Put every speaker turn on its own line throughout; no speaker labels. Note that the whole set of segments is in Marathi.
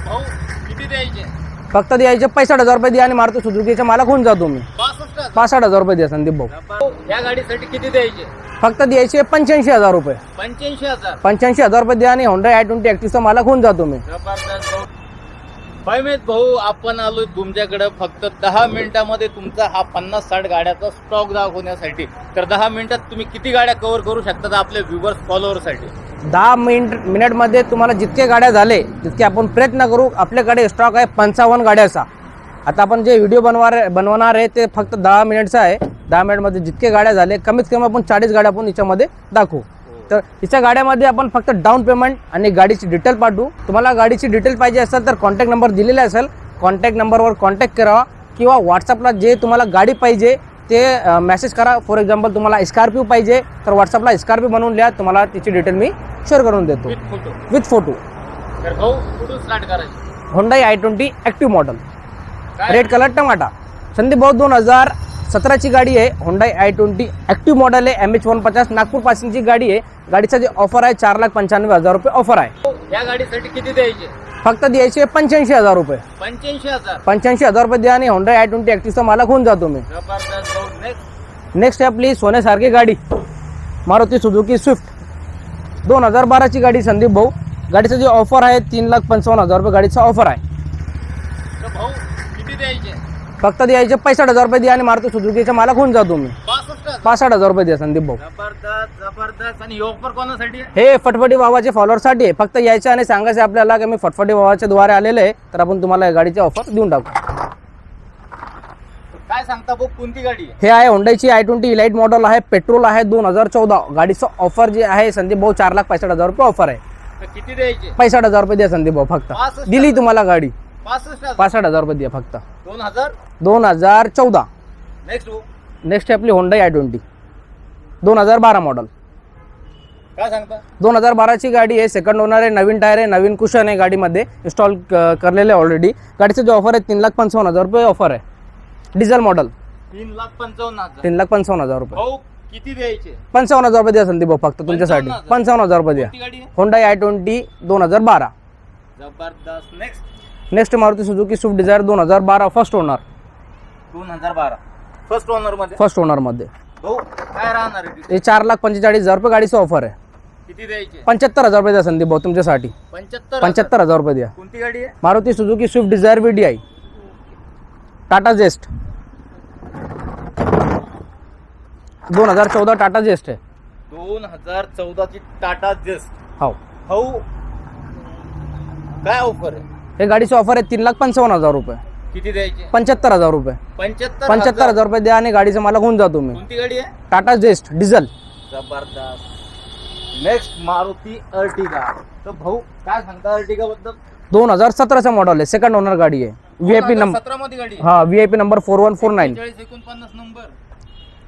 तर भाऊ किती द्यायचे?
फक्त द्यायचे पैसष्ट हजार रुपये द्या आणि मारुती सुझुकीच्या मालक होऊन जा तुम्ही.
पासष्ट हजार.
पासष्ट हजार रुपये द्या संदीप भाऊ.
भाऊ, या गाडीसाठी किती द्यायचे?
फक्त द्यायचे पंच्याऐंशी हजार रुपये.
पंच्याऐंशी हजार.
पंच्याऐंशी हजार रुपये द्या आणि होंडा आय ट्वेंटी ॲक्टिव्हचा मालक होऊन जा तुम्ही.
जबरदस्त भाऊ. आपण आलोय तुमच्याकडे फक्त दहा मिनिटामध्ये तुमचा हा पन्नास साठ गाड्याचा स्टॉक दाखवण्यासाठी. तर दहा मिनिटात तुम्ही किती गाड्या कव्हर करू शकतात आपल्या व्ह्युअर्स फॉलोअरसाठी
दहा मिनिट मिनिटमध्ये तुम्हाला जितके गाड्या झाले तितके आपण प्रयत्न करू आपल्याकडे स्टॉक आहे पंचावन्न गाड्याचा. आता आपण जे व्हिडिओ बनवार बनवणार आहे ते फक्त दहा मिनिटचा आहे. दहा मिनिटमध्ये जितके गाड्या झाले कमीत कमी आपण चाळीस गाड्या आपण याच्यामध्ये दाखवू. तर हिच्या गाड्यामध्ये आपण फक्त डाऊन पेमेंट आणि गाडीची डिटेल पाठवू. तुम्हाला गाडीची डिटेल पाहिजे असेल तर कॉन्टॅक्ट नंबर दिलेला असेल. कॉन्टॅक्ट नंबरवर कॉन्टॅक्ट करावा किंवा व्हॉट्सअपला जे तुम्हाला गाडी पाहिजे ते मेसेज करा. फॉर एक्झाम्पल तुम्हाला स्कॉर्पिओ पाहिजे तर व्हॉट्सअपला स्कॉर्पिओ बनवून लिहा तुम्हाला तिची डिटेल मी शेअर करून देतो.
With photo
Hyundai i twenty active model red colour tomato. Sandeep भाऊ दोन हजार सतराची गाडी आहे. Hyundai i twenty active model आहे. एम एच वन पचास नागपूर पासिंगची गाडी आहे. गाडीचा जे ऑफर आहे चार लाख पंच्याण्णव हजार रुपये ऑफर आहे.
या गाडीसाठी किती द्यायचे?
फक्त द्यायचे पंच्याऐंशी हजार रुपये.
पंच्याऐंशी हजार.
पंच्याऐंशी हजार रुपये द्या आणि होंडा आय ट्वेंटी ॲक्टिव्हचा मालक होऊन जा तुम्ही.
जबरदस्त भाऊ नेक्स्ट
नेक्स्ट आहे आपली सोन्यासारखी गाडी. Maruti Suzuki Swift. दोन हजार बाराची गाडी संदीप भाऊ. गाडीचं जे ऑफर आहे तीन लाख पंचावन्न हजार रुपये गाडीचा ऑफर आहे.
तर भाऊ किती द्यायचे?
फक्त द्यायचे पैसष्ट हजार रुपये द्या आणि मारुती सुझुकीच्या मालक होऊन जा तुम्ही.
पासष्ट हजार.
रुपये द्या संदीप भाऊ.
जबरदस्त जबरदस्त. आणि ही ऑफर कोणासाठी आहे?
हे फटफटी बाबाचे फॉलोअरसाठी आहे. फक्त यायचं आणि सांगायचं आपल्याला की मी फटफटी बाबाच्या द्वारे आलेले आहे. तर आपण तुम्हाला या गाडीची ऑफर देऊन टाकू.
काय सांगता भाऊ कोणती गाडी आहे?
हे आहे होंडाईची आय ट्वेंटी इलाइट मॉडेल आहे. पेट्रोल आहे दोन हजार चौदा. गाडीचं ऑफर जे आहे संदीप भाऊ चार लाख पैसष्ट हजार रुपये ऑफर आहे.
तर किती द्यायचे?
पैसष्ट हजार रुपये द्या संदीप भाऊ फक्त. दिली तुम्हाला गाडी.
पासष्ट हजार.
पासष्ट हजार रुपये द्या फक्त.
दोन हजार?
दोन हजार चौदा.
नेक्स्ट
नेक्स्ट आहे आपली होंडाई आय ट्वेंटी दोन हजार बारा मॉडल
काय सांगता?
दोन हजार बाराची गाडी आहे सेकंड ओनर आहे नवीन टायर आहे नवीन कुशन आहे गाडीमध्ये. इन्स्टॉल करलेलं ऑलरेडी गाडीचं जे ऑफर आहे तीन लाख पंचावन्न हजार रुपये ऑफर आहे. डिझेल मॉडल
तीन लाख पंचावन्न हजार.
तीन लाख पंचावन्न हजार रुपये.
भाऊ किती द्यायचे?
पंचावन्न हजार रुपये द्या संदीप भाऊ फक्त तुमच्यासाठी.
पंचावन्न हजार.
पंचावन्न हजार रुपये द्या.
कोणती गाडी? आहे
होंडाई आय ट्वेंटी दोन हजार बारा.
जबरदस्त. Next
next Maruti Suzuki Swift Dzire दोन हजार बारा फर्स्ट ओनर
दोन हजार बारा. फर्स्ट ओनरमध्ये?
फर्स्ट ओनरमध्ये
भाऊ काय राहणार आहे तिथे?
हे चार लाख पंचेचाळीस हजार रुपये गाडीचं ऑफर आहे.
किती द्यायचे?
पंच्याहत्तर हजार रुपये द्या संदीप भाऊ तुमच्यासाठी.
पंच्याहत्तर हजार.
पंच्याहत्तर हजार रुपये द्या.
कोणती गाडी आहे?
Maruti Suzuki Swift Dzire V D I Tata Zest. दोन हजार चौदा टाटा जेस्ट आहे.
दोन हजार चौदाची टाटा जेस्ट.
हो.
भाऊ काय ऑफर आहे?
हे गाडीचं ऑफर आहे तीन लाख पंचावन्न हजार रुपये.
किती द्यायचे?
पंच्याहत्तर हजार रुपये.
पंच्याहत्तर
पंच्याहत्तर हजार? रुपये द्या आणि गाडीचं मला होऊन जा तुम्ही.
कोणती गाडी आहे?
Tata Zest diesel.
जबरदस्त. Next Maruti Ertiga. तर भाऊ काय सांगता अर्टिगा बद्दल?
दोन हजार सतराचं मॉडल आहे. सेकंड ओनर गाडी आहे. व्ही आय पी नंबर
सतरा मध्ये गाडी
हा V I P number four one four nine
एकोणपन्नास नंबर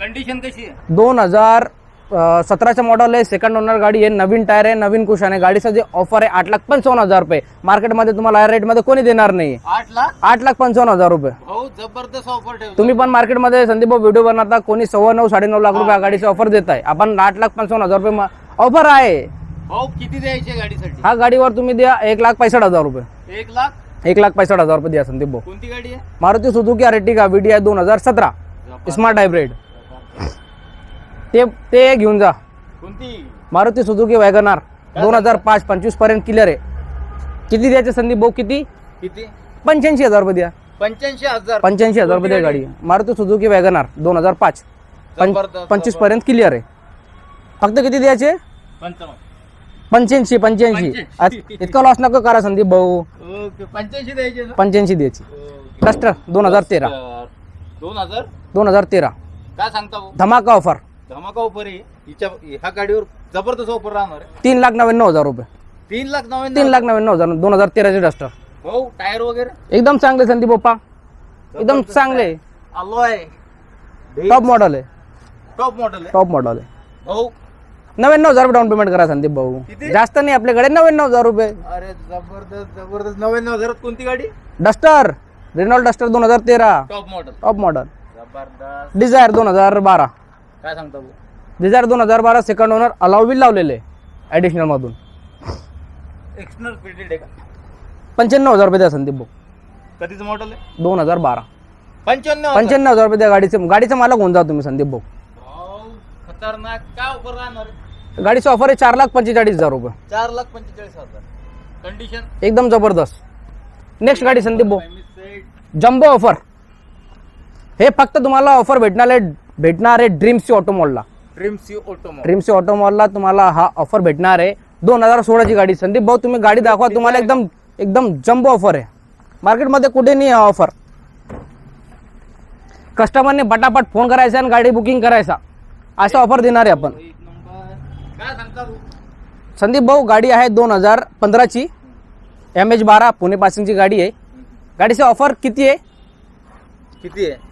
कंडिशन कशी आहे?
दोन हजार सतराचं मॉडल आहे. सेकंड ओनर गाडी आहे. नवीन टायर आहे. नवीन कुशन आहे. गाडीचं जे ऑफर आहे आठ लाख पंचावन्न हजार रुपये. मार्केटमध्ये तुम्हाला या रेटमध्ये कोणी देणार नाही.
आठ लाख?
आठ लाख पंचावन्न हजार रुपये.
जबरदस्त ऑफर
तुम्ही पण मार्केटमध्ये संदीप भाऊ व्हिडिओ बनवता. कोणी सव्वा नऊ साडेनऊ लाख रुपये गाडीची ऑफर देत आहे. आपण आठ लाख पंचावन्न हजार रुपये ऑफर आहे.
किती द्यायचे गाडीसाठी?
हा गाडीवर तुम्ही द्या एक लाख पैसष्ट हजार रुपये.
एक लाख?
एक लाख पैसष्ट हजार रुपये द्या संदीप भाऊ.
कोणती गाडी आहे?
Maruti Suzuki Ertiga V D I दोन हजार सतरा. स्मार्ट हायब्रिड ते ते घेऊन जा.
कोणती?
Maruti Suzuki WagonR. दोन हजार पाच पंचवीसपर्यंत क्लिअर आहे. किती द्यायचे संदीप भाऊ? किती?
किती?
पंच्याऐंशी हजार रुपये द्या.
पंच्याऐंशी हजार.
पंच्याऐंशी हजार रुपये द्या गाडी. मारुती सुझुकी वॅगनार दोन हजार पाच.
जबरदस्त,
पंचवीसपर्यंत क्लिअर आहे. फक्त किती द्यायचे?
पंचावन्न.
पंच्याऐंशी पंच्याऐंशी.
पंच्याऐंशी.
इतका लॉस नको करा संदीप भाऊ.
ओके पंच्याऐंशी द्यायचे ना?
पंच्याऐंशी द्यायची.
ओके.
दोन हजार तेरा.
दोन हजार?
दोन हजार तेरा.
काय सांगता भाऊ?
धमाका ऑफर
धमाका ऑफर आहे हिच्या ह्या गाडीवर जबरदस्त ऑफर राहणार आहे.
तीन लाख नव्याण्णव हजार रुपये.
तीन लाख नव्याण्णव
तीन लाख नव्याण्णव हजार दोन हजार तेराचे डस्टर
भाऊ टायर वगैरे?
एकदम चांगले संदीप बाप्पा. एकदम
जबरदस्त
चांगले.
आहे. अलॉय
टॉप मॉडेल आहे.
टॉप मॉडेल आहे.
टॉप मॉडेल आहे.
भाऊ.
नव्याण्णव हजार रुपये डाऊन पेमेंट करा संदीप भाऊ.
किती?
जास्त नाही आपल्याकडे नव्याण्णव हजार रुपये.
अरे जबरदस्त जबरदस्त. नव्याण्णव हजारात कोणती गाडी?
डस्टर. रेनॉल्ड डस्टर दोन हजार तेरा.
टॉप मॉडेल
टॉप मॉडेल
जबरदस्त.
डिझायर दोन हजार बारा.
काय सांगता भाऊ?
दोन हजार बारा सेकंड ओनर अलाव बिल लावलेले ॲडिशनल मधून.
एक्सटर्नल फिटेड आहे का?
पंच्याण्णव हजार रुपये द्या संदीप भाऊ.
कधीच मॉडेल आहे?
दोन हजार बारा.
पंच्याण्णव
पंच्याण्णव हजार रुपये द्या गाडीचे गाडीचं मला घेऊन जा तुम्ही संदीप भाऊ.
भाऊ, खतरनाक. काय ऑफर राहणार आहे?
गाडीची ऑफर आहे चार लाख पंचेचाळीस हजार रुपये.
चार लाख पंचेचाळीस हजार. कंडिशन
एकदम जबरदस्त. नेक्स्ट गाडी संदीप भाऊ.
सेट
जम्बो ऑफर हे फक्त तुम्हाला ऑफर भेटणार आहे भेटणार आहे Dream C ऑटोमॉलला
Dream C automobile
Dream C ऑटोमॉलला तुम्हाला हा ऑफर भेटणार आहे. दोन हजार सोळाची गाडी संदीप भाऊ तुम्ही गाडी दाखवा. तुम्हाला एकदम एकदम जम्बो ऑफर आहे. मार्केटमध्ये कुठे नाही हा ऑफर कस्टमरने पटापट फोन करायचा आणि गाडी बुकिंग करायचा. असा ऑफर देणार आहे आपण. संदीप भाऊ गाडी आहे दोन हजार पंधराची. एम एच बारा पुणे पासिंगची गाडी आहे. गाडीची ऑफर किती आहे?
किती आहे?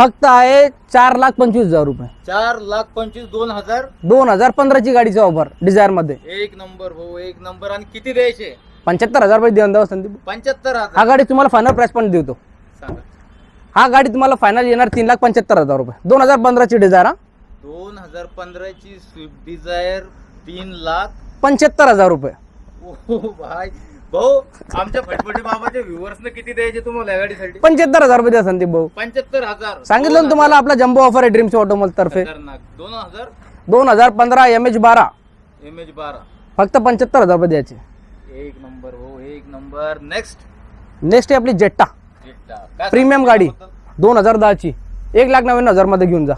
फक्त आहे चार लाख पंचवीस हजार रुपये.
चार लाख पंचवीस दोन हजार?
दोन हजार पंधराची गाडीची ऑफर डिझायरमध्ये
एक नंबर भाऊ एक नंबर. आणि किती द्यायचे?
पंच्याहत्तर हजार रुपये देऊन द्यावं संदीप
पंच्याहत्तर
हा
हजार
गाडी तुम्हाला फायनल प्राइस पण देतो.
सांगा.
हा गाडी तुम्हाला फायनल येणार तीन लाख पंच्याहत्तर हजार रुपये. दोन हजार पंधराची डिझायर हा.
दोन हजार पंधराची स्विफ्ट डिझायर तीन लाख.
पंच्याहत्तर हजार रुपये.
ओ भाई भाऊ आमच्या फटफटी बाबाच्या व्ह्युअर्सने किती द्यायचे तुम्हाला या गाडीसाठी?
पंच्याहत्तर हजार रुपये द्या संदीप भाऊ.
पंच्याहत्तर हजार.
सांगितलं ना तुम्हाला आपला जम्बो ऑफर आहे ड्रीमच्या ऑटोमोल तर्फे.
खतरनाक. दोन हजार?
दोन हजार पंधरा एम एच बारा.
एम एच बारा.
फक्त पंच्याहत्तर हजार रुपये द्यायचे.
एक नंबर भाऊ एक नंबर. नेक्स्ट
नेक्स्ट आहे आपली जेट्टा प्रीमियम गाडी. दोन हजार दहाची. एक लाख नव्याण्णव हजारमध्ये घेऊन जा.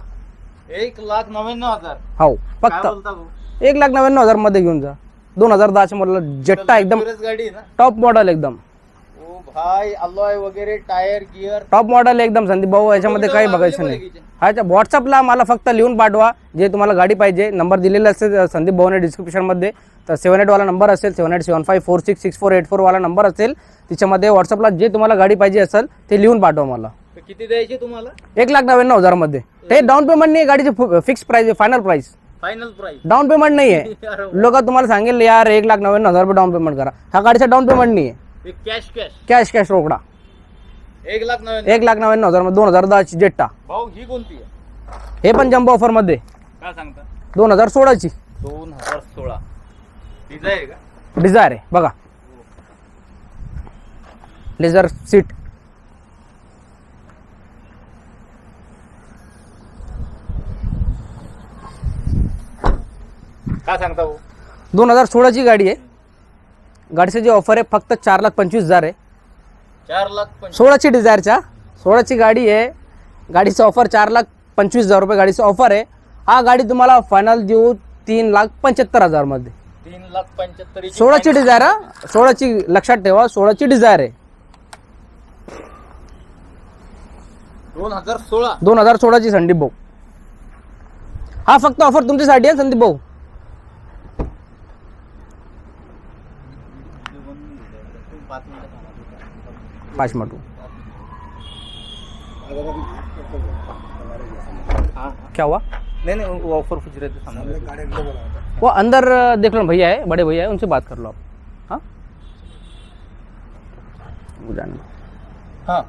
एक लाख नव्याण्णव हजार.
हो
काय
फक्त.
बोलता भाऊ?
एक लाख नव्याण्णव हजारमध्ये घेऊन जा. दोन हजार दहाच्या मॉडेल जेट्टा एकदम
Luxurious गाडी आहे ना?
टॉप मॉडेल एकदम.
ओ भाई अलॉय वगैरे टायर गिअर.
टॉप मॉडेल एकदम संदीप भाऊ याच्यामध्ये काही बघायचं नाही. अच्छा व्हॉट्सअपला मला फक्त लिहून पाठवा जे तुम्हाला गाडी पाहिजे. नंबर दिलेला असेल अ, संदीप भाऊने डिस्क्रिप्शनमध्ये तर सेवन एटवाला नंबर असेल seven eight seven five four six six four eight फोरवाला number असेल. तिच्यामध्ये व्हॉट्सअपला जे तुम्हाला गाडी पाहिजे असेल ते लिहून पाठवा मला.
किती द्यायचे तुम्हाला?
एक लाख नव्याण्णव हजारमध्ये. ते डाऊन पेमेंट नाही गाडीची फिक्स प्राईस आहे final price
final price
down payment नाही आहे लोक तुम्हाला सांगेल यार एक लाख नव्याण्णव हजार रुपये डाऊन पेमेंट करा. हा गाडीचा डाऊन पेमेंट नाही आहे
कॅश कॅश
कॅश कॅश रोकडा.
एक लाख नव्याण्णव.
एक लाख नव्याण्णव हजार दोन हजार दहाची जेट्टा.
भाऊ ही कोणती आहे?
हे पण जम्बो ऑफरमध्ये
काय सांगता?
दोन हजार सोळाची.
दोन हजार सोळा. डिझायर का?
डिझायर आहे बघा. लेझर सीट
काय सांगता भाऊ?
दोन हजार सोळाची गाडी आहे. गाडीचं जे ऑफर आहे फक्त चार लाख पंचवीस हजार आहे.
चार लाख पंचवीस.
सोळाची डिझायरच्या. सोळाची गाडी आहे. गाडीचं ऑफर चार लाख पंचवीस हजार रुपये गाडीचं ऑफर आहे. हा गाडी तुम्हाला फायनल देऊ तीन लाख पंच्याहत्तर हजारमध्ये
तीन लाख पंच्याहत्तर
सोळाची डिझायर हा? सोळाची लक्षात ठेवा सोळाची डिझायर आहे.
दोन हजार सोळा.
दोन हजार सोळाची संदीप भाऊ. हा फक्त ऑफर तुमच्यासाठी आहे संदीप भाऊ
पाच
पाच मिनट
हाँ
क्या हुआ?
नहीं नहीं वो ऑफर कुछ रहते सामने
वो अंदर देख लो भैया है बड़े भैया है उनसे बात कर लो आप। हाँ?
हा।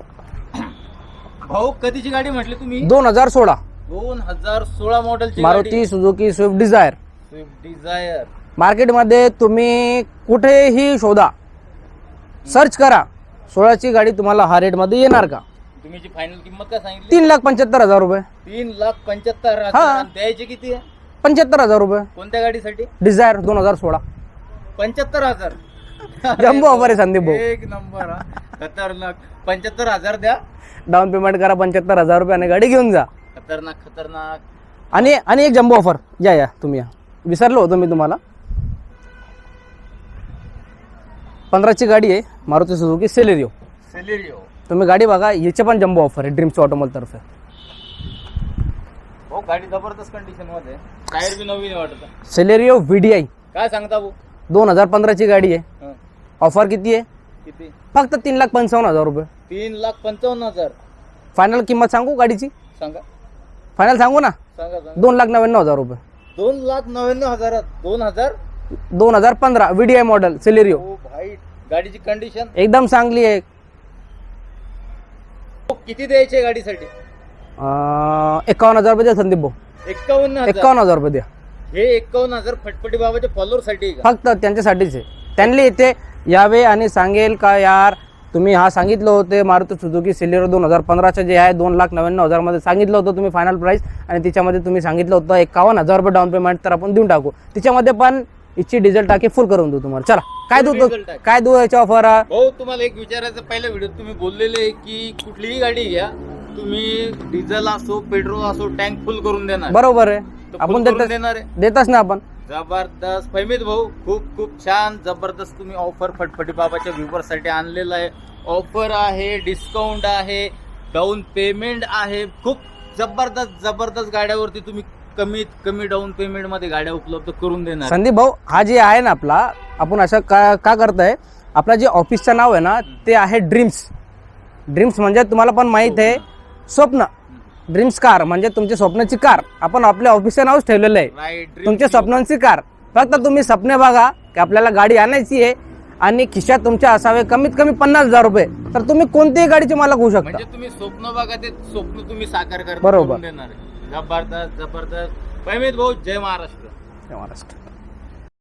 भाऊ कधीची गाडी म्हटली तुम्ही?
दोन हजार सोळा.
दोन हजार सोळा मॉडेलची
Maruti Suzuki Swift Dzire.
Swift Dzire.
मार्केटमध्ये तुम्ही कुठेही शोधा. सर्च करा. सोळाची गाडी तुम्हाला हा रेटमध्ये येणार का?
तुम्ही जी फायनल किंमत काय सांगितली?
तीन लाख पंच्याहत्तर हजार रुपये.
तीन लाख पंच्याहत्तर
हा.
आणि द्यायचे किती आहे?
पंच्याहत्तर हजार रुपये.
कोणत्या गाडीसाठी?
डिझायर दोन हजार सोळा.
पंच्याहत्तर हजार.
जम्बो ऑफर आहे संदीप भाऊ.
एक नंबर हा. खतरनाक. पंच्याहत्तर हजार द्या.
डाऊन पेमेंट करा पंच्याहत्तर हजार रुपये आणि गाडी घेऊन जा.
खतरनाक खतरनाक.
आणि आणि एक जम्बो ऑफर या या तुम्ही या. विसरलो होतो मी तुम्हाला. पंधराची गाडी आहे मारुती सुझुकी सेलेरिओ.
सेलेरिओ.
तुम्ही गाडी बघा याचे पण जम्बो ऑफर आहे ड्रीमच्या ऑटोमॉल तर्फे.
हो गाडी जबरदस्त कंडिशनमध्ये. टायर बी नवीन वाटत.
सेलेरिओ व्ही डी आय
काय सांगता भाऊ?
दोन हजार पंधराची गाडी आहे. ऑफर किती आहे?
किती?
फक्त तीन लाख पंचावन्न हजार रुपये.
तीन लाख पंचावन्न हजार.
फायनल किंमत सांगू गाडीची?
सांगा.
फायनल सांगू ना?
सांगा.
दोन लाख नव्याण्णव हजार रुपये.
दोन लाख नव्याण्णव हजारात दोन हजार
दोन हजार पंधरा V D I model Celerio
ओ भाई गाडीची कंडिशन
एकदम चांगली आहे.
किती द्यायचे गाडीसाठी?
एकावन्न हजार रुपये द्या संदीप भाऊ.
एक्कावन्न हजार?
एकावन्न हजार रुपये द्या.
हे एक्कावन्न हजार फटफटी बाबाच्या फॉलोअरसाठी आहे का?
फक्त त्यांच्यासाठीच आहे. त्यांनी ते यावे आणि सांगेल का यार तुम्ही हा सांगितलं होते मारुती सुझुकी सिलेरो दोन हजार पंधराचं जे आहे दोन लाख नव्याण्णव हजारमध्ये सांगितलं होतं तुम्ही फायनल प्राईस आणि तिच्यामध्ये तुम्ही सांगितलं होतं एकावन्न हजार रुपये डाऊन पेमेंट तर आपण देऊन टाकू. तिच्यामध्ये पण इच्छी डिझेल टाकी फुल करून देऊ तुम्हाला. चला काय देऊ
Diesel टाकी.
काय देऊ याच्या ऑफर
भाऊ तुम्हाला एक विचारायचं पहिल्या व्हिडिओत तुम्ही बोललेले की कुठलीही गाडी घ्या तुम्ही डिझेल असो पेट्रोल असो टँक फुल करून देणार.
बरोबर आहे.
तर
आपण
full करून
देतच
देणार आहे.
देतच ना आपण.
जबरदस्त. फैमीत भाऊ खूप खूप छान जबरदस्त तुम्ही ऑफर फटफटी बाबाच्या व्ह्युअरसाठी आणलेलं आहे. ऑफर आहे डिस्काउंट आहे डाऊन पेमेंट आहे. खूप जबरदस्त जबरदस्त गाड्यावरती तुम्ही कमीत कमी डाऊन पेमेंटमध्ये गाड्या उपलब्ध करून देणार.
संदीप भाऊ हा जे आहे ना आपला आपण असं का का करताय आपला जे ऑफिसचं नाव आहे ना ते आहे ड्रीम्स ड्रीम्स म्हणजे तुम्हाला पण माहीत आहे स्वप्न. ड्रीम्स कार म्हणजे तुमच्या स्वप्नाची कार आपण आपल्या ऑफिसचं नावच ठेवलेलं आहे.
राईट
तुमच्या स्वप्नांची कार फक्त तुम्ही स्वप्ने बघा की आपल्याला गाडी आणायची आहे आणि खिशात तुमच्या असावे कमीत कमी पन्नास हजार रुपये. तर तुम्ही कोणतीही गाडीची मालक होऊ शकता.
म्हणजे तुम्ही स्वप्न बघा ते स्वप्न तुम्ही साकार करता
बरोबर.
करून देणार आहे. जबरदस्त जबरदस्त. पैमित भाऊ जय महाराष्ट्र.
जय महाराष्ट्र.